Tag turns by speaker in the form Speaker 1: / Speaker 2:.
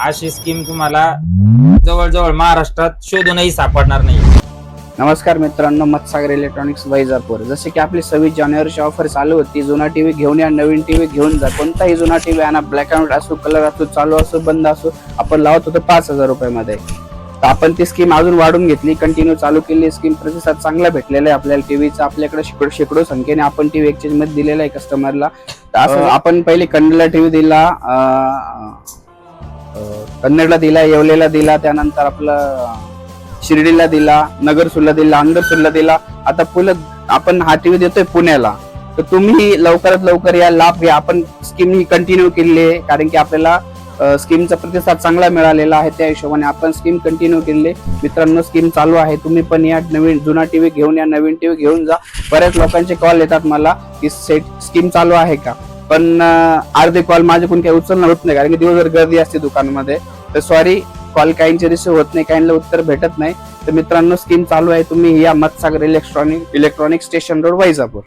Speaker 1: अशी स्कीम तुम्हाला जवळजवळ महाराष्ट्रात शोधूनही सापडणार नाही.
Speaker 2: नमस्कार मित्रांनो मत्सागर इलेक्ट्रॉनिक्स वैजापूर. जसे की आपली सव्वीस जानेवारीची ऑफर चालू होती. जुना टीव्ही घेऊन या नवीन टीव्ही घेऊन जा. कोणताही जुना टीव्ही आणा ब्लॅक अँड व्हाईट असो कलर असो चालू असो बंद असो आपण लावत होतो पाच हजार रुपयामध्ये. तर आपण ती स्कीम अजून वाढून घेतली. कंटिन्यू चालू केली. स्कीम प्रतिसाद चांगला भेटलेला आहे आपल्याला टीव्हीचा आपल्याकडे शेकडो शेकडो संख्येने आपण टीव्ही एक्सचेंजमध्ये दिलेला आहे कस्टमरला तर असं आपण पहिले कन्नडला टीव्ही दिला. कन्नडला दिला येवलेला दिला त्यानंतर आपलं शिर्डीला दिला नगरसूरला दिला अंदरसूरला दिला. आता पुलं आपण हा टीव्ही देतोय पुण्याला. तर तुम्ही लवकरात लवकर या लाभ घ्या. आपण स्कीम ही कंटिन्यू केलेली आहे कारण की आपल्याला स्कीमचा प्रतिसाद चांगला मिळालेला आहे त्या हिशोबाने. आपण स्कीम कंटिन्यू केली मित्रांनो स्कीम चालू आहे. तुम्ही पण या नवीन जुना टीव्ही घेऊन या नवीन टीव्ही घेऊन जा. बऱ्याच लोकांचे कॉल येतात मला की सेट स्कीम चालू आहे का? पण अर्धे कॉल माझे कोण काही उचलणं होत नाही कारण की दिवसभर गर्दी असते दुकानामध्ये. तर सॉरी कॉल काहींचे रिसिव्ह होत नाही काहींना उत्तर भेटत नाही. तर मित्रांनो स्कीम चालू आहे तुम्ही या Matsagar electronic electronic station road Vaijapur.